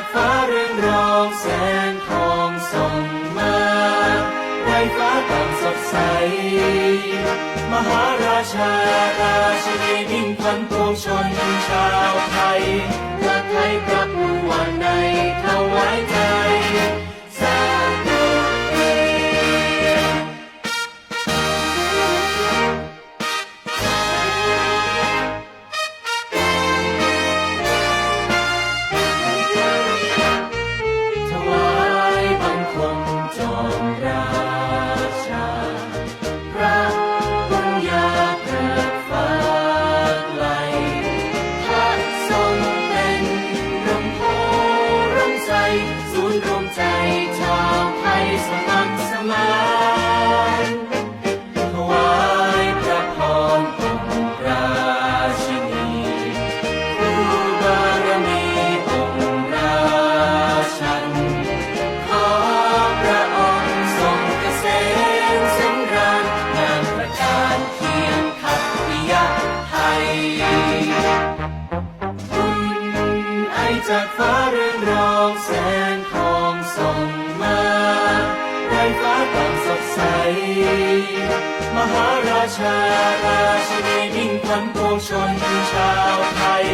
ากฟ้าเรืองรองแสงทองส่องมาในฟ้าต่างสดใส มหาราชาราชินีมิ่งพันปวงชนชาวไทยพระไทยพระผู้วันในถวายใจ จากฟ้าเรืองรองแสงทองส่องมาไร้ฟ้าต่างสดใส มหาราชาราชินีมิ่งขวันปวงชนชาวไทย